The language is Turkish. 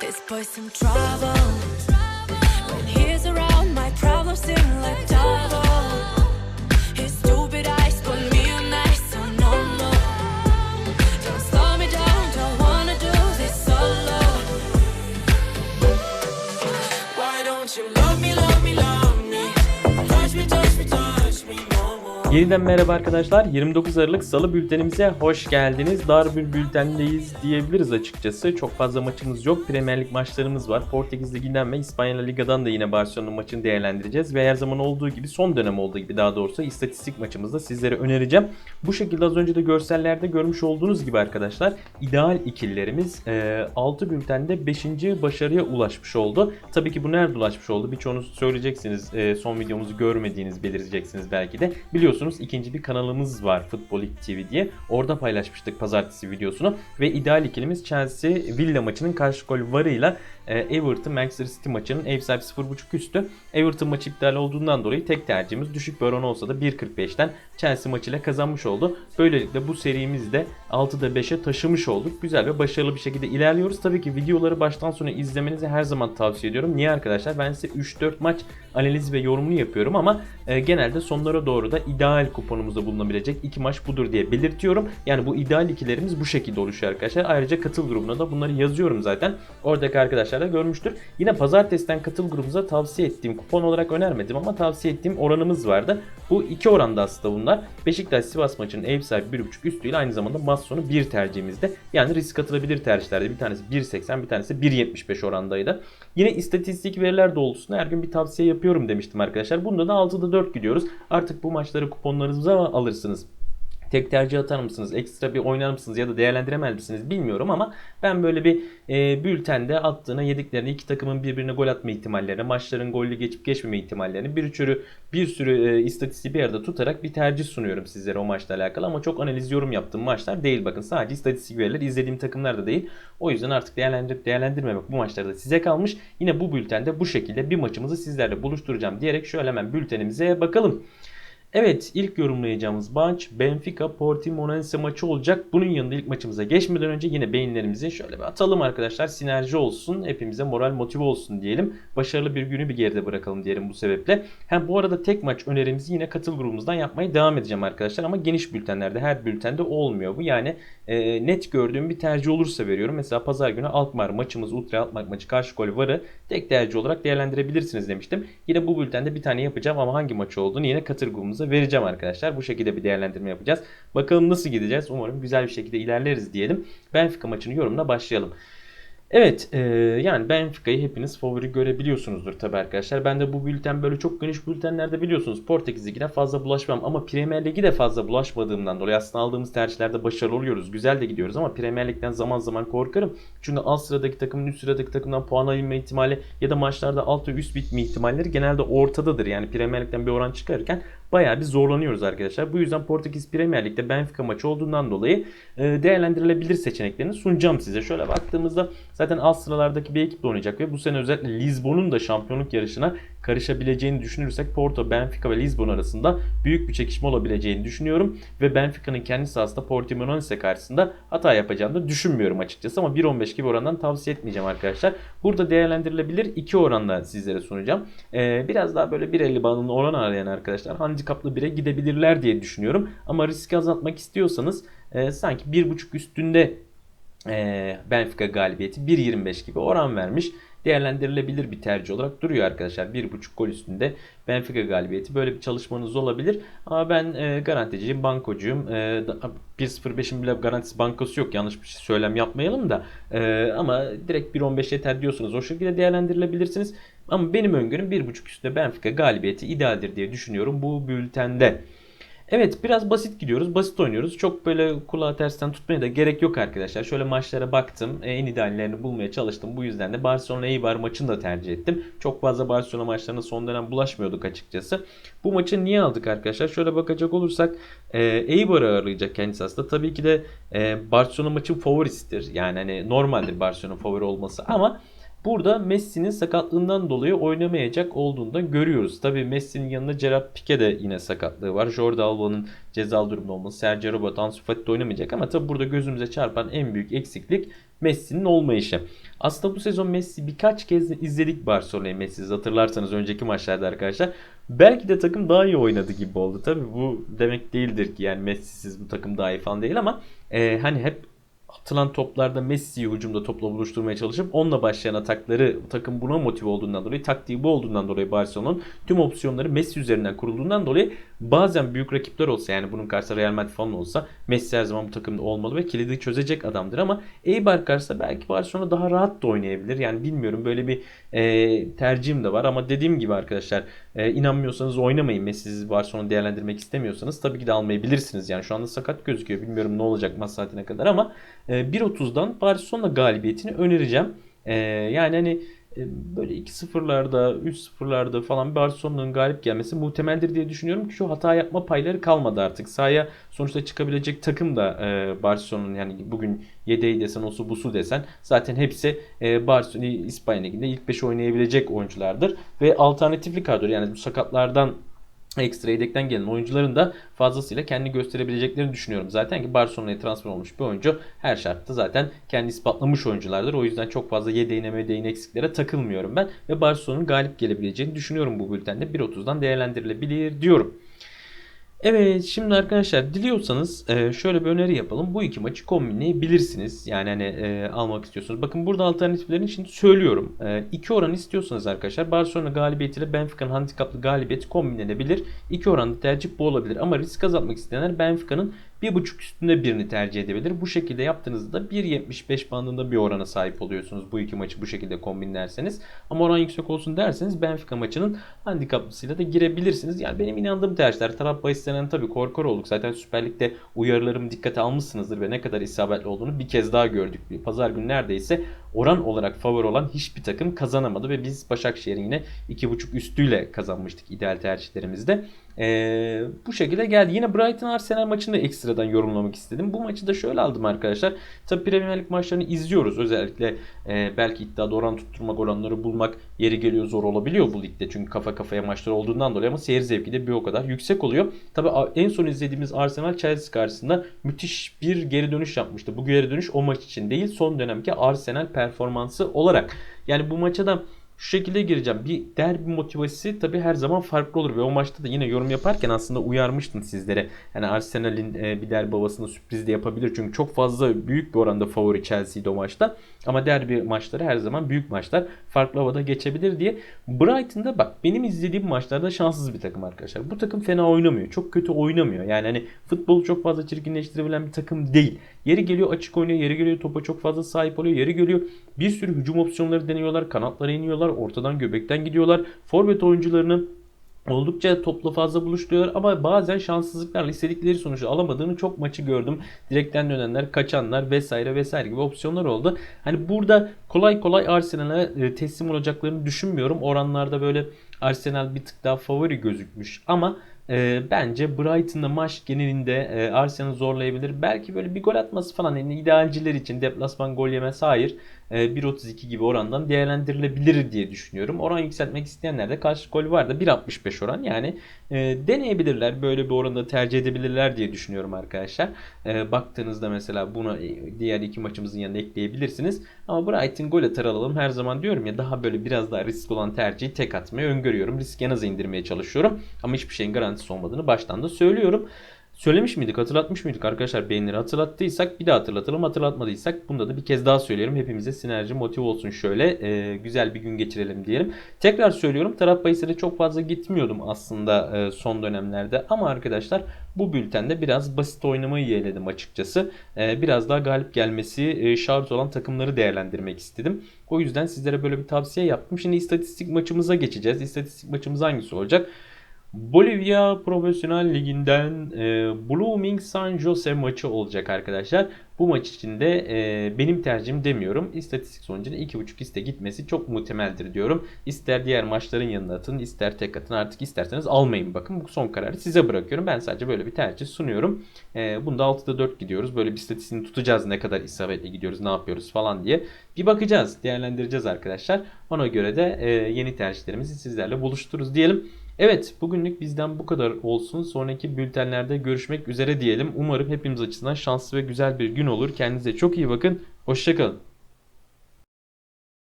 This boy's some trouble. When he's around, my problems seem like double. His stupid eyes put me on ice, so no more. Don't slow me down, don't wanna do this solo. Why don't you love me, love me, love me? Yeniden merhaba arkadaşlar. 29 Aralık Salı bültenimize hoş geldiniz. Dar bir bültendeyiz diyebiliriz açıkçası. Çok fazla maçımız yok. Premier Lig maçlarımız var. Portekiz Ligi'nden ve İspanya Liga'dan da yine Barcelona maçını değerlendireceğiz. Ve her zaman olduğu gibi son dönem olduğu gibi daha doğrusu istatistik maçımızda sizlere önereceğim. Bu şekilde az önce de görsellerde görmüş olduğunuz gibi arkadaşlar ideal ikililerimiz 6 bültende 5. başarıya ulaşmış oldu. Tabii ki bu nerede ulaşmış oldu? Birçoğunuz söyleyeceksiniz. e, son videomuzu görmediğiniz belirteceksiniz belki de. Biliyorsunuz ikinci bir kanalımız var Futbol TV diye. Orada paylaşmıştık pazartesi videosunu. Ve ideal ikilimiz Chelsea Villa maçının karşı gol varıyla e, Everton Manchester City maçının ev sahibi 0.5 üstü. Everton maçı iptal olduğundan dolayı tek tercihimiz düşük bir oran olsa da 1.45'ten Chelsea maçıyla kazanmış oldu. Böylelikle bu serimizi de 6'da 5'e taşımış olduk. Güzel ve başarılı bir şekilde ilerliyoruz. Tabii ki videoları baştan sona izlemenizi her zaman tavsiye ediyorum. Niye arkadaşlar? Ben size 3-4 maç analizi ve yorumunu yapıyorum ama e, genelde sonlara doğru da ideal kuponumuzda bulunabilecek iki maç budur diye belirtiyorum. Yani bu ideal ikilerimiz bu şekilde oluşuyor arkadaşlar. Ayrıca katıl grubuna da bunları yazıyorum zaten. Oradaki arkadaşlar da görmüştür. Yine pazartesiden katıl grubumuza tavsiye ettiğim kupon olarak önermedim ama tavsiye ettiğim oranımız vardı. Bu iki oranda aslında bunlar. Beşiktaş Sivas maçının ev sahibi 1.5 üstüyle aynı zamanda maç sonu 1 tercihimizde. Yani risk atılabilir tercihlerde bir tanesi 1.80 bir tanesi 1.75 orandaydı. Yine istatistik veriler doğrultusunda her gün bir tavsiye yapıyorum demiştim arkadaşlar. Bunda da 6'da 4 gidiyoruz. Artık bu maçları kuponlarınıza alırsınız. Tek tercih atar mısınız? Ekstra bir oynar mısınız? Ya da değerlendiremez misiniz? Bilmiyorum ama ben böyle bir e, bültende attığına yediklerini iki takımın birbirine gol atma ihtimallerini, maçların gollü geçip geçmeme ihtimallerini bir sürü bir sürü e, istatistiği bir arada tutarak bir tercih sunuyorum sizlere o maçla alakalı ama çok analiz yorum yaptığım maçlar değil bakın. Sadece istatistik veriler izlediğim takımlar da değil. O yüzden artık değerlendirip değerlendirmemek bu maçlarda size kalmış. Yine bu bültende bu şekilde bir maçımızı sizlerle buluşturacağım diyerek şöyle hemen bültenimize bakalım. Evet ilk yorumlayacağımız maç Benfica Portimonense maçı olacak. Bunun yanında ilk maçımıza geçmeden önce yine beyinlerimizi şöyle bir atalım arkadaşlar. Sinerji olsun. Hepimize moral motive olsun diyelim. Başarılı bir günü bir geride bırakalım diyelim bu sebeple. Hem bu arada tek maç önerimizi yine katıl grubumuzdan yapmaya devam edeceğim arkadaşlar. Ama geniş bültenlerde her bültende olmuyor bu. Yani e, net gördüğüm bir tercih olursa veriyorum. Mesela pazar günü Alkmaar maçımız Ultra Alkmaar maçı karşı gol varı tek tercih olarak değerlendirebilirsiniz demiştim. Yine bu bültende bir tane yapacağım ama hangi maç olduğunu yine katıl grubumuza vereceğim arkadaşlar. Bu şekilde bir değerlendirme yapacağız. Bakalım nasıl gideceğiz. Umarım güzel bir şekilde ilerleriz diyelim. Benfica maçını yorumla başlayalım. Evet e, yani Benfica'yı hepiniz favori görebiliyorsunuzdur tabi arkadaşlar. Ben de bu bülten böyle çok geniş bültenlerde biliyorsunuz Portekiz Ligi'ne fazla bulaşmam ama Premier Ligi de fazla bulaşmadığımdan dolayı aslında aldığımız tercihlerde başarılı oluyoruz. Güzel de gidiyoruz ama Premier Lig'den zaman zaman korkarım. Çünkü alt sıradaki takımın üst sıradaki takımdan puan alınma ihtimali ya da maçlarda alt ve üst bitme ihtimalleri genelde ortadadır. Yani Premier Lig'den bir oran çıkarırken bayağı bir zorlanıyoruz arkadaşlar. Bu yüzden Portekiz Premier Lig'de Benfica maçı olduğundan dolayı e, değerlendirilebilir seçeneklerini sunacağım size. Şöyle baktığımızda zaten alt sıralardaki bir ekiple oynayacak ve bu sene özellikle Lisbon'un da şampiyonluk yarışına karışabileceğini düşünürsek Porto, Benfica ve Lisbon arasında büyük bir çekişme olabileceğini düşünüyorum. Ve Benfica'nın kendi sahasında Portimonense karşısında hata yapacağını da düşünmüyorum açıkçası. Ama 1.15 gibi orandan tavsiye etmeyeceğim arkadaşlar. Burada değerlendirilebilir iki oranla sizlere sunacağım. Ee, biraz daha böyle 1.50 bandında oran arayan arkadaşlar handikaplı 1'e gidebilirler diye düşünüyorum. Ama riski azaltmak istiyorsanız e, sanki 1.5 üstünde e, Benfica galibiyeti 1.25 gibi oran vermiş değerlendirilebilir bir tercih olarak duruyor arkadaşlar. 1.5 gol üstünde Benfica galibiyeti. Böyle bir çalışmanız olabilir. Ama ben e, garanticiyim, bankocuyum. E, 1.05'in bile garantisi bankası yok. Yanlış bir şey söylem yapmayalım da. E, ama direkt 1.15 yeter diyorsunuz. O şekilde değerlendirilebilirsiniz. Ama benim öngörüm 1.5 üstünde Benfica galibiyeti idealdir diye düşünüyorum bu bültende. Evet biraz basit gidiyoruz. Basit oynuyoruz. Çok böyle kulağı tersten tutmaya da gerek yok arkadaşlar. Şöyle maçlara baktım. En ideallerini bulmaya çalıştım. Bu yüzden de Barcelona Eibar maçını da tercih ettim. Çok fazla Barcelona maçlarına son dönem bulaşmıyorduk açıkçası. Bu maçı niye aldık arkadaşlar? Şöyle bakacak olursak e, Eibar'ı ağırlayacak kendisi aslında. Tabii ki de e, Barcelona maçın favorisidir. Yani hani normaldir Barcelona favori olması ama Burada Messi'nin sakatlığından dolayı oynamayacak olduğunu da görüyoruz. Tabii Messi'nin yanında Gerard Pique de yine sakatlığı var. Jordi Alba'nın cezalı durumda olması, Sergio Roberto, Ansu Fati de oynamayacak ama tabii burada gözümüze çarpan en büyük eksiklik Messi'nin olmayışı. Aslında bu sezon Messi birkaç kez izledik Barcelona'yı Messi'siz hatırlarsanız önceki maçlarda arkadaşlar. Belki de takım daha iyi oynadı gibi oldu. Tabii bu demek değildir ki yani Messi'siz bu takım daha iyi falan değil ama e, hani hep atılan toplarda Messi'yi hücumda topla buluşturmaya çalışıp onunla başlayan atakları takım buna motive olduğundan dolayı taktiği bu olduğundan dolayı Barcelona'nın tüm opsiyonları Messi üzerinden kurulduğundan dolayı bazen büyük rakipler olsa yani bunun karşısında Real Madrid falan olsa Messi her zaman bu takımda olmalı ve kilidi çözecek adamdır ama Eibar karşısında belki Barcelona daha rahat da oynayabilir. Yani bilmiyorum böyle bir e, tercihim de var ama dediğim gibi arkadaşlar e, inanmıyorsanız oynamayın. Messi'siz Barcelona değerlendirmek istemiyorsanız tabii ki de almayabilirsiniz. Yani şu anda sakat gözüküyor. Bilmiyorum ne olacak maç saatine kadar ama e, 1.30'dan Barcelona galibiyetini önereceğim. E, yani hani böyle 2-0'larda, 3-0'larda falan Barcelona'nın galip gelmesi muhtemeldir diye düşünüyorum ki şu hata yapma payları kalmadı artık. Sahaya sonuçta çıkabilecek takım da e, Barcelona'nın yani bugün yedeği desen, osu busu desen zaten hepsi e, Barcelona İspanya Ligi'nde ilk 5 oynayabilecek oyunculardır ve alternatifli kadro yani bu sakatlardan ekstra yedekten gelen oyuncuların da fazlasıyla kendi gösterebileceklerini düşünüyorum. Zaten ki Barcelona'ya transfer olmuş bir oyuncu her şartta zaten kendi ispatlamış oyunculardır. O yüzden çok fazla yedeğine medeğine eksiklere takılmıyorum ben. Ve Barcelona'nın galip gelebileceğini düşünüyorum bu bültende. 1.30'dan değerlendirilebilir diyorum. Evet şimdi arkadaşlar diliyorsanız e, şöyle bir öneri yapalım. Bu iki maçı kombinleyebilirsiniz. Yani hani e, almak istiyorsunuz. Bakın burada alternatiflerin için söylüyorum. E, iki oran istiyorsanız arkadaşlar Barcelona galibiyetiyle Benfica'nın handikaplı galibiyeti kombinlenebilir. İki oranda tercih bu olabilir. Ama risk azaltmak isteyenler Benfica'nın 1.5 üstünde birini tercih edebilir. Bu şekilde yaptığınızda 1.75 bandında bir orana sahip oluyorsunuz. Bu iki maçı bu şekilde kombinlerseniz. Ama oran yüksek olsun derseniz Benfica maçının handikaplısıyla da girebilirsiniz. Yani benim inandığım tercihler. Taraf bahislerinden tabii korkar olduk. Zaten Süper Lig'de uyarılarımı dikkate almışsınızdır ve ne kadar isabetli olduğunu bir kez daha gördük. Pazar günü neredeyse oran olarak favori olan hiçbir takım kazanamadı ve biz Başakşehir'in yine 2.5 üstüyle kazanmıştık ideal tercihlerimizde. Ee, bu şekilde geldi. Yine Brighton Arsenal maçını da ekstradan yorumlamak istedim. Bu maçı da şöyle aldım arkadaşlar. Tabi Premier Lig maçlarını izliyoruz. Özellikle e, belki iddiada oran tutturmak, oranları bulmak yeri geliyor zor olabiliyor bu ligde. Çünkü kafa kafaya maçlar olduğundan dolayı ama seyir zevki de bir o kadar yüksek oluyor. Tabi en son izlediğimiz Arsenal Chelsea karşısında müthiş bir geri dönüş yapmıştı. Bu geri dönüş o maç için değil son dönemki Arsenal performansı olarak. Yani bu maça da şu şekilde gireceğim. Bir derbi motivası tabii her zaman farklı olur ve o maçta da yine yorum yaparken aslında uyarmıştım sizlere. Yani Arsenal'in e, bir derbi havasında sürpriz de yapabilir. Çünkü çok fazla büyük bir oranda favori Chelsea'ydi o maçta. Ama derbi maçları her zaman büyük maçlar farklı havada geçebilir diye. Brighton'da bak benim izlediğim maçlarda şanssız bir takım arkadaşlar. Bu takım fena oynamıyor. Çok kötü oynamıyor. Yani hani futbolu çok fazla çirkinleştirebilen bir takım değil. Yeri geliyor açık oynuyor. Yeri geliyor topa çok fazla sahip oluyor. Yeri geliyor bir sürü hücum opsiyonları deniyorlar. Kanatlara iniyorlar. Ortadan göbekten gidiyorlar. Forvet oyuncularını Oldukça toplu fazla buluşturuyor ama bazen şanssızlıklarla istedikleri sonucu alamadığını çok maçı gördüm. Direkten dönenler, kaçanlar vesaire vesaire gibi opsiyonlar oldu. Hani burada kolay kolay Arsenal'e teslim olacaklarını düşünmüyorum. Oranlarda böyle Arsenal bir tık daha favori gözükmüş ama e, bence Brighton'da maç genelinde e, Arsenal zorlayabilir. Belki böyle bir gol atması falan yani idealciler için deplasman gol yemesi hayır. E, 1.32 gibi orandan değerlendirilebilir diye düşünüyorum. Oran yükseltmek isteyenler de karşı gol var da 1.65 oran yani e, deneyebilirler. Böyle bir oranda tercih edebilirler diye düşünüyorum arkadaşlar. E, baktığınızda mesela buna e, diğer iki maçımızın yanına ekleyebilirsiniz. Ama Brighton gol atar alalım her zaman diyorum ya daha böyle biraz daha risk olan tercihi tek atmayı öngörüyorum. Risk en az indirmeye çalışıyorum. Ama hiçbir şeyin garantisi olmadığını baştan da söylüyorum. Söylemiş miydik, hatırlatmış mıydık arkadaşlar beğenileri hatırlattıysak bir daha hatırlatalım. Hatırlatmadıysak bunda da bir kez daha söyleyelim. Hepimize sinerji motive olsun şöyle e, güzel bir gün geçirelim diyelim. Tekrar söylüyorum taraf bahisine çok fazla gitmiyordum aslında e, son dönemlerde. Ama arkadaşlar bu bültende biraz basit oynamayı yeğledim açıkçası. E, biraz daha galip gelmesi e, şart olan takımları değerlendirmek istedim. O yüzden sizlere böyle bir tavsiye yaptım. Şimdi istatistik maçımıza geçeceğiz. İstatistik maçımız hangisi olacak? Bolivya Profesyonel Ligi'nden e, Blooming San Jose maçı olacak arkadaşlar. Bu maç için de e, benim tercihim demiyorum. İstatistik sonucunda 2.5 iste gitmesi çok muhtemeldir diyorum. İster diğer maçların yanına atın, ister tek atın artık isterseniz almayın bakın. Bu son kararı size bırakıyorum. Ben sadece böyle bir tercih sunuyorum. E, bunda 6'da 4 gidiyoruz. Böyle bir istatistiğini tutacağız ne kadar isabetli gidiyoruz, ne yapıyoruz falan diye. Bir bakacağız, değerlendireceğiz arkadaşlar. Ona göre de e, yeni tercihlerimizi sizlerle buluştururuz diyelim. Evet bugünlük bizden bu kadar olsun. Sonraki bültenlerde görüşmek üzere diyelim. Umarım hepimiz açısından şanslı ve güzel bir gün olur. Kendinize çok iyi bakın. Hoşçakalın.